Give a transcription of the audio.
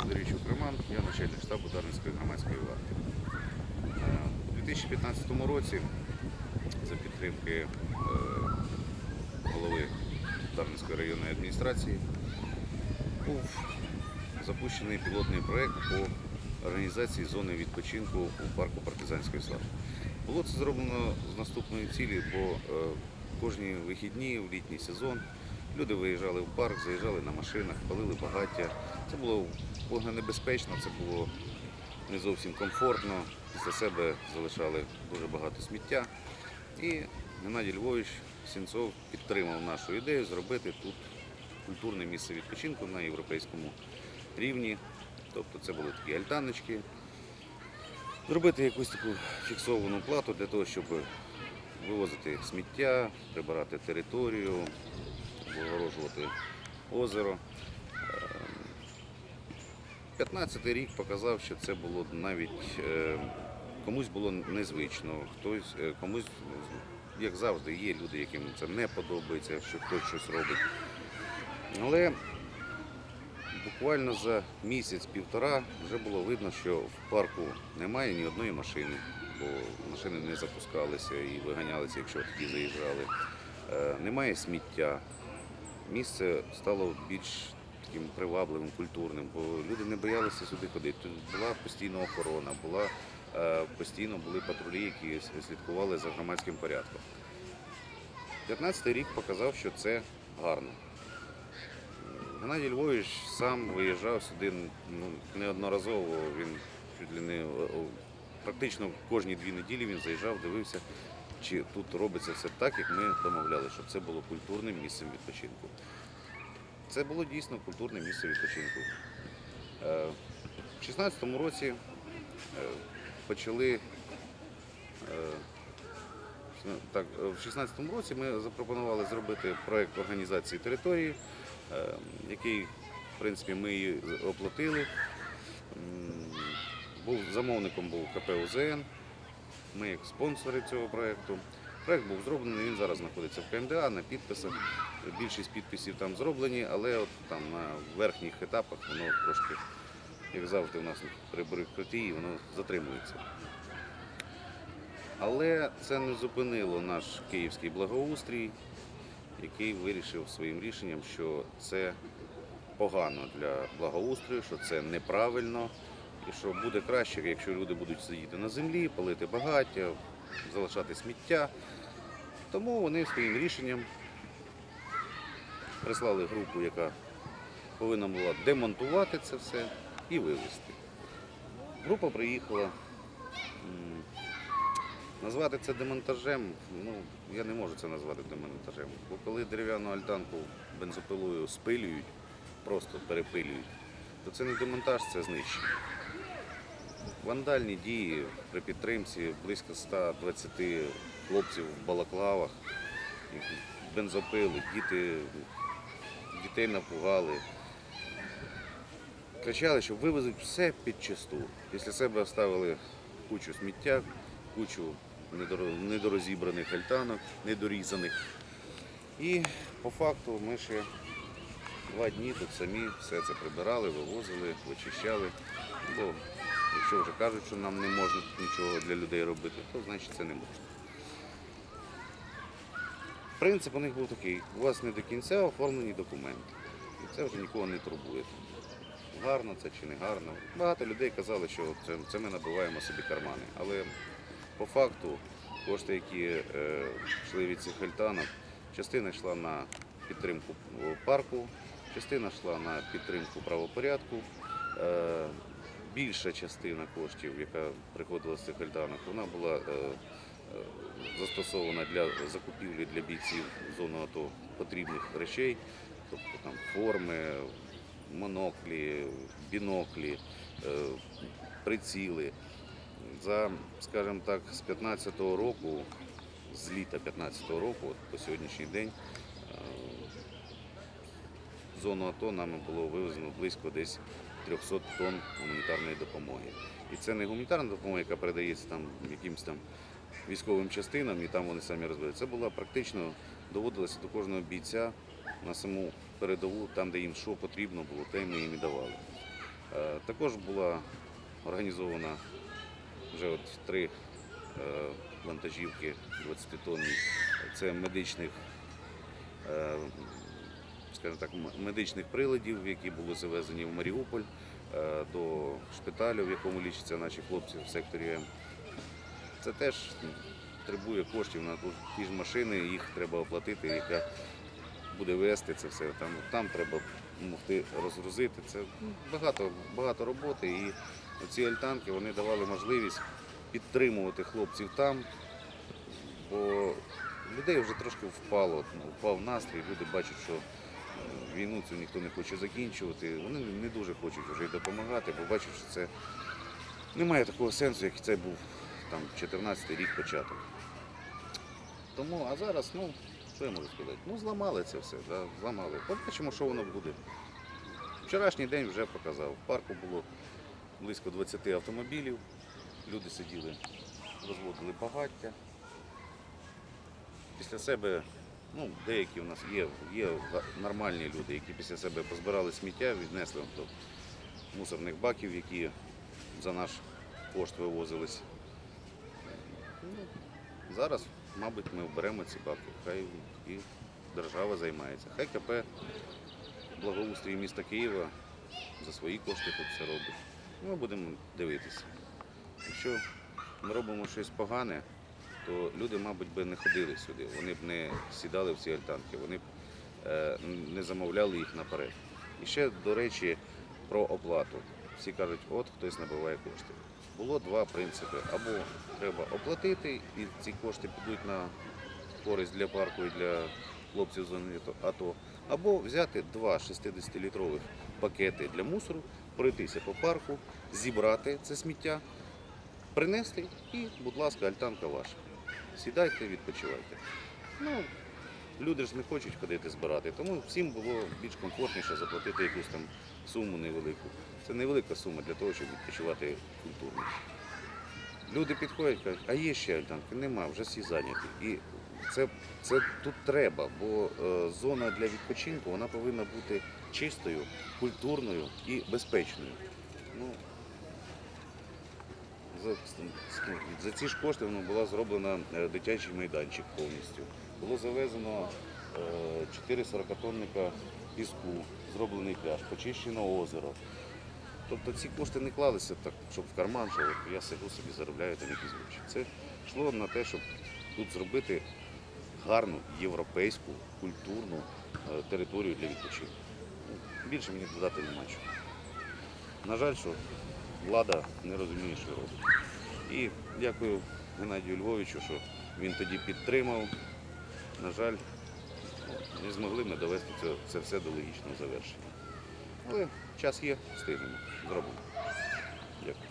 Сидорічук Роман, я начальник штабу Дарницької громадської варти. Е, У 2015 році за підтримки е, голови Дарницької районної адміністрації був запущений пілотний проєкт по організації зони відпочинку у парку партизанської слави. Було це зроблено з наступної цілі, бо е, кожні вихідні в літній сезон люди виїжджали в парк, заїжджали на машинах, палили багаття. Це було вогненебезпечно, це було не зовсім комфортно. Після себе залишали дуже багато сміття. І Геннадій Львович Сінцов підтримав нашу ідею зробити тут культурне місце відпочинку на європейському рівні. Тобто це були такі альтаночки. Зробити якусь таку фіксовану плату для того, щоб вивозити сміття, прибирати територію, обгорожувати озеро. 15-й рік показав, що це було навіть е, комусь було незвично, хтось е, комусь, як завжди, є люди, яким це не подобається, що хтось щось робить. Але буквально за місяць-півтора вже було видно, що в парку немає ні одної машини, бо машини не запускалися і виганялися, якщо такі заїжджали. Е, Немає сміття. Місце стало більш таким привабливим, культурним, бо люди не боялися сюди ходити. Тут була постійна охорона, була, е, постійно були патрулі, які слідкували за громадським порядком. 15-й рік показав, що це гарно. Геннадій Львович сам виїжджав сюди ну, неодноразово. Він чуть ли не практично кожні дві неділі він заїжджав, дивився, чи тут робиться все так, як ми домовляли, щоб це було культурним місцем відпочинку. Це було дійсно культурне місце відпочинку. Е, В 16-му році е, почали. е, Так, е, в 16-му році ми запропонували зробити проєкт організації території, який, в принципі, ми і оплатили. Був, замовником був КП УЗН, ми як спонсори цього проєкту. Проєкт був зроблений, він зараз знаходиться в КМДА на підписах. Більшість підписів там зроблені, але от там на верхніх етапах воно трошки, як завжди, у нас при бюрократії, воно затримується. Але це не зупинило наш київський благоустрій, який вирішив своїм рішенням, що це погано для благоустрою, що це неправильно, що буде краще, якщо люди будуть сидіти на землі, палити багаття, залишати сміття. Тому вони своїм рішенням прислали групу, яка повинна була демонтувати це все і вивезти. Група приїхала. Назвати це демонтажем, ну я не можу це назвати демонтажем. Бо коли дерев'яну альтанку бензопилою спилюють, просто перепилюють, то це не демонтаж, це знищення. Вандальні дії при підтримці близько 120 хлопців в балаклавах, бензопили, діти, дітей напугали. Кричали, що вивезуть все під чисту. Після себе оставили кучу сміття, кучу недорозібраних альтанок, недорізаних. І по факту ми ще два дні тут самі все це прибирали, вивозили, вичищали. Бо якщо вже кажуть, що нам не можна тут нічого для людей робити, то значить це не можна. Принцип у них був такий, у вас не до кінця оформлені документи. І це вже нікого не турбує. Гарно це чи не гарно. Багато людей казали, що це, це ми набиваємо собі кармани. Але по факту кошти, які е, йшли від цих альтанок, частина йшла на підтримку парку, частина йшла на підтримку правопорядку. Е, більша частина коштів, яка приходила з цих альтанок, вона була е, е, застосована для закупівлі для бійців зони АТО потрібних речей, тобто там форми, моноклі, біноклі, е, приціли. За, скажімо так, з 15-го року, з літа 15-го року, от по сьогоднішній день, зону АТО нами було вивезено близько десь 300 тонн гуманітарної допомоги. І це не гуманітарна допомога, яка передається там якимось там військовим частинам, і там вони самі розбирають. Це була практично доводилося до кожного бійця на саму передову, там, де їм що потрібно було, те ми їм і давали. Е, Також була організована вже от три е, вантажівки 20 тонн. Це медичних, е, скажімо так, медичних приладів, які були завезені в Маріуполь е, до шпиталю, в якому лічаться наші хлопці в секторі М. Це теж требує коштів на ті ж машини, їх треба оплатити, яка буде вести це все. Там, там треба могти розгрузити. Це багато, багато роботи. І ці альтанки вони давали можливість підтримувати хлопців там, бо людей вже трошки впало, ну, впав настрій, люди бачать, що війну цю ніхто не хоче закінчувати. Вони не дуже хочуть вже й допомагати, бо бачать, що це немає такого сенсу, як це був там 14 рік початок. Тому, а зараз, ну, що я можу сказати? Ну, зламали це все, да, зламали. Побачимо, що воно буде. Вчорашній день вже показав. В парку було близько 20 автомобілів. Люди сиділи, розводили багаття. Після себе, ну, деякі у нас є, є нормальні люди, які після себе позбирали сміття, віднесли до мусорних баків, які за наш кошт вивозились. Ну, зараз, мабуть, ми оберемо ці баки. Хай і держава займається. Хай КП благоустрій міста Києва за свої кошти тут все робить. Ми будемо дивитися. Якщо ми робимо щось погане, то люди, мабуть, би не ходили сюди. Вони б не сідали в ці альтанки, вони б е, не замовляли їх наперед. І ще, до речі, про оплату. Всі кажуть, от хтось набиває кошти. Було два принципи. Або треба оплатити, і ці кошти підуть на користь для парку і для хлопців зони АТО, або взяти два 60-літрових пакети для мусору, пройтися по парку, зібрати це сміття, принести і, будь ласка, альтанка ваша. Сідайте, відпочивайте. Ну, люди ж не хочуть ходити збирати, тому всім було більш комфортніше заплатити якусь там суму невелику. Це невелика сума для того, щоб відпочивати культурно. Люди підходять, кажуть, а є ще альтанки? Нема, вже всі зайняті. І це, це тут треба, бо е, зона для відпочинку вона повинна бути чистою, культурною і безпечною. Ну, за, ці ж кошти воно була зроблена е, дитячий майданчик повністю. Було завезено е, 4 40-тонника піску, зроблений пляж, почищено озеро. Тобто ці кошти не клалися так, щоб в карман, що я сиджу собі заробляю там якісь гроші. Це йшло на те, щоб тут зробити гарну європейську культурну е, територію для відпочинку. Більше мені додати нема чого. На жаль, що влада не розуміє, що робить. І дякую Геннадію Львовичу, що він тоді підтримав. На жаль, не змогли ми довести це, це все до логічного завершення. Але час є, встигнемо, зробимо. Дякую.